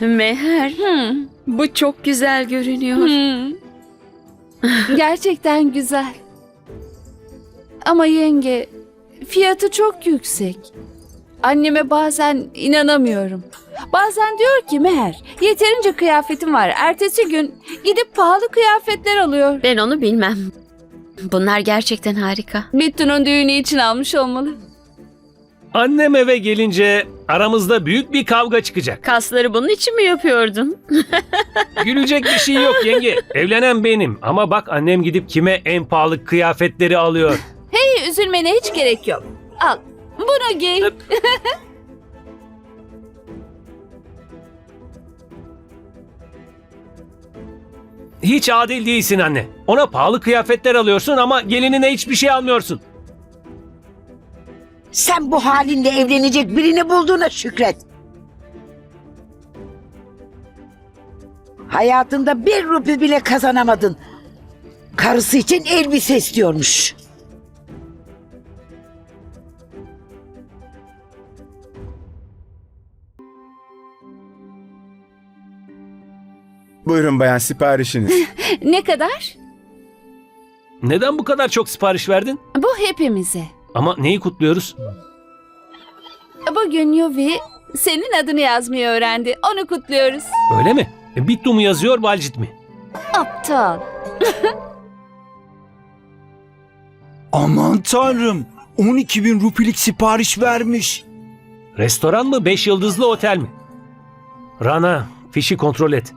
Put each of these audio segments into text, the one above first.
Meher, Hmm. bu çok güzel görünüyor. Hmm. Gerçekten güzel. Ama yenge, fiyatı çok yüksek. Anneme bazen inanamıyorum. Bazen diyor ki Meher, yeterince kıyafetim var. Ertesi gün gidip pahalı kıyafetler alıyor. Ben onu bilmem. Bunlar gerçekten harika. Bittu'nun düğünü için almış olmalı. Annem eve gelince aramızda büyük bir kavga çıkacak. Kasları bunun için mi yapıyordun? Gülecek bir şey yok yenge. Evlenen benim. Ama bak annem gidip kime en pahalı kıyafetleri alıyor. Hey, üzülmene hiç gerek yok. Al, bunu giy. Hiç adil değilsin anne. Ona pahalı kıyafetler alıyorsun ama gelinine hiçbir şey almıyorsun. Sen bu halinle evlenecek birini bulduğuna şükret. Hayatında bir rupi bile kazanamadın. Karısı için elbise istiyormuş. Buyurun bayan siparişiniz. Ne kadar? Neden bu kadar çok sipariş verdin? Bu hepimize. Ama neyi kutluyoruz? Bugün Yuvi senin adını yazmayı öğrendi. Onu kutluyoruz. Öyle mi? E, Bittu mu yazıyor Balcit mi? Aptal. Aman tanrım. 12 bin rupilik sipariş vermiş. Restoran mı? Beş yıldızlı otel mi? Rana, fişi kontrol et.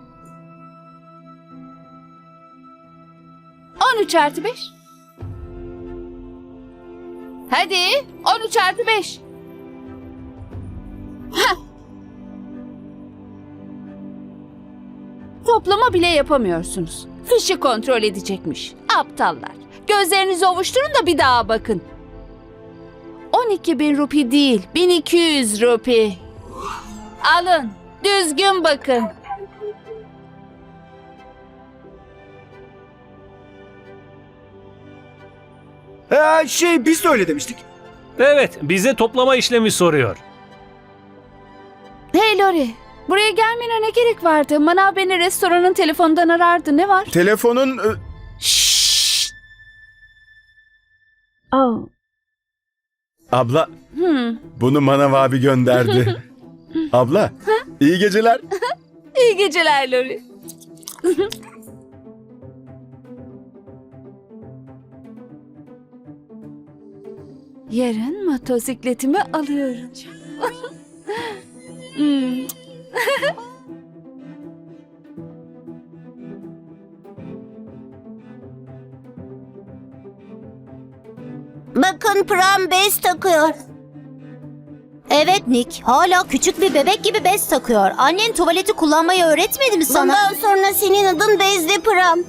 13 artı 5. Hadi 13 artı 5. Hah. Toplama bile yapamıyorsunuz. Fişi kontrol edecekmiş. Aptallar. Gözlerinizi ovuşturun da bir daha bakın. 12 bin rupi değil, 1200 rupi. Alın, düzgün bakın. Ee, şey biz de öyle demiştik. Evet, bize toplama işlemi soruyor. Hey Lori, buraya gelmene ne gerek vardı? Manav beni restoranın telefonundan arardı. Ne var? Telefonun... e, Şşş. Oh. Abla Hmm. bunu Manav abi gönderdi. Abla iyi geceler. İyi geceler Lori. Yarın motosikletimi alıyorum. Hmm. Bakın Pram bez takıyor. Evet Nick, hala küçük bir bebek gibi bez takıyor. Annen tuvaleti kullanmayı öğretmedi mi sana? Bundan sonra senin adın Bezli Pram.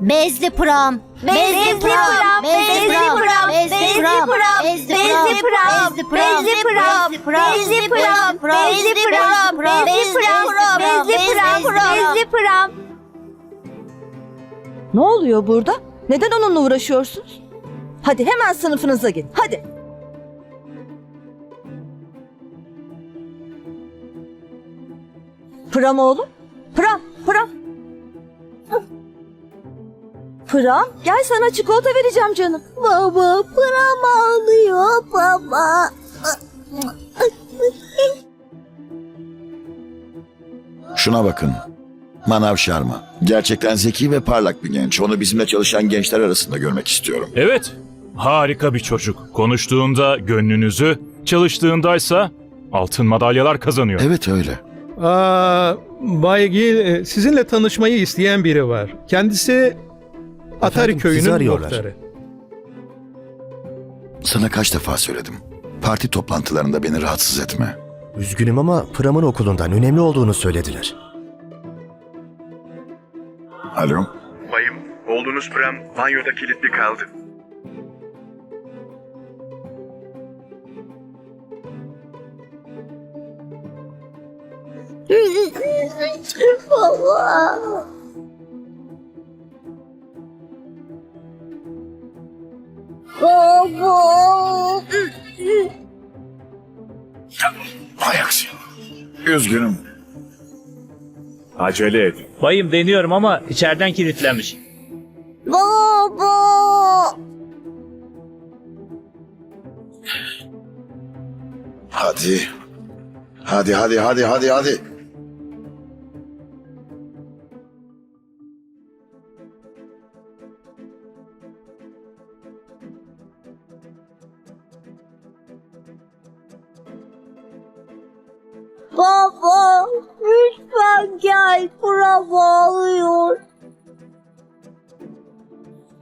Bezli Pram. Bezli Pram. Bezli Pram. Bezli Pram. Bezli Pram. Bezli Pram. Bezli Pram. Bezli Pram. Bezli Pram. Bezli Pram. Bezli Pram. Bezli Pram. Ne oluyor burada? Neden onunla uğraşıyorsunuz? Hadi hemen sınıfınıza gidin. Hadi. Pram oğlum. Pram, Pram. Pram, gel sana çikolata vereceğim canım. Baba, Pram ağlıyor baba. Şuna bakın. Manav Sharma. Gerçekten zeki ve parlak bir genç. Onu bizimle çalışan gençler arasında görmek istiyorum. Evet, harika bir çocuk. Konuştuğunda gönlünüzü, çalıştığındaysa altın madalyalar kazanıyor. Evet öyle. Aa, Bay Gil, e, sizinle tanışmayı isteyen biri var. Kendisi Atari Efendim, sizi köyünün arıyorlar. muhtarı. Sana kaç defa söyledim. Parti toplantılarında beni rahatsız etme. Üzgünüm ama Pram'ın okulundan önemli olduğunu söylediler. Alo? Bayım oğlunuz Pram banyoda kilitli kaldı. Baba. Üzgünüm. Acele et. Bayım deniyorum ama içeriden kilitlenmiş. Baba. Hadi. Hadi hadi hadi hadi hadi. Lütfen gel Pram ağlıyor.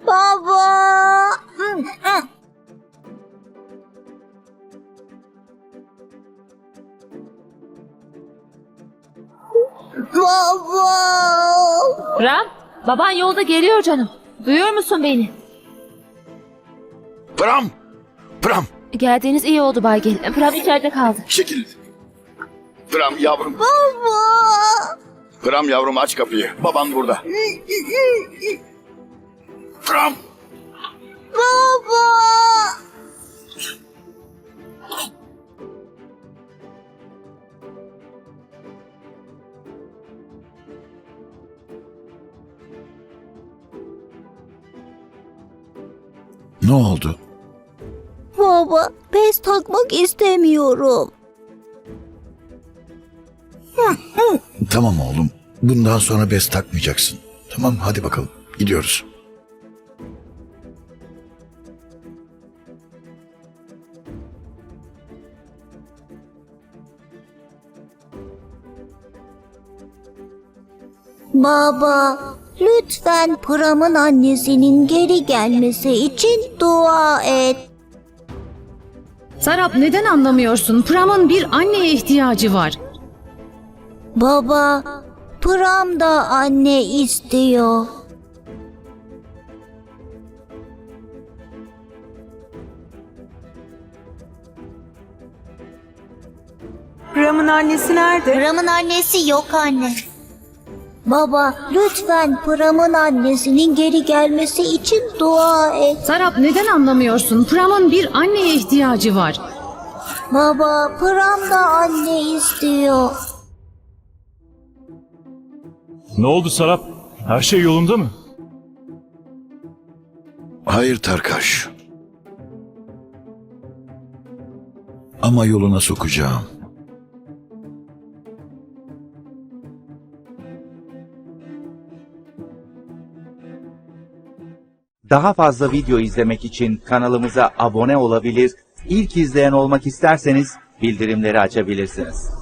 Baba. Baba. Ram, baban yolda geliyor canım. Duyuyor musun beni? Pram! Pram! Geldiğiniz iyi oldu Baygil. Pram içeride kaldı. Şekil. Pram yavrum. Baba. Pram yavrum aç kapıyı. Baban burada. Pram! Baba. Ne oldu? Baba, bez takmak istemiyorum. Tamam oğlum. Bundan sonra bez takmayacaksın. Tamam hadi bakalım. Gidiyoruz. Baba, lütfen Pram'ın annesinin geri gelmesi için dua et. Sarap neden anlamıyorsun? Pram'ın bir anneye ihtiyacı var. Baba, Pram da anne istiyor. Pram'ın annesi nerede? Pram'ın annesi yok anne. Baba, lütfen Pram'ın annesinin geri gelmesi için dua et. Sarap neden anlamıyorsun? Pram'ın bir anneye ihtiyacı var. Baba, Pram da anne istiyor. Ne oldu Sarap? Her şey yolunda mı? Hayır Tarkaş. Ama yoluna sokacağım. Daha fazla video izlemek için kanalımıza abone olabilir, ilk izleyen olmak isterseniz bildirimleri açabilirsiniz.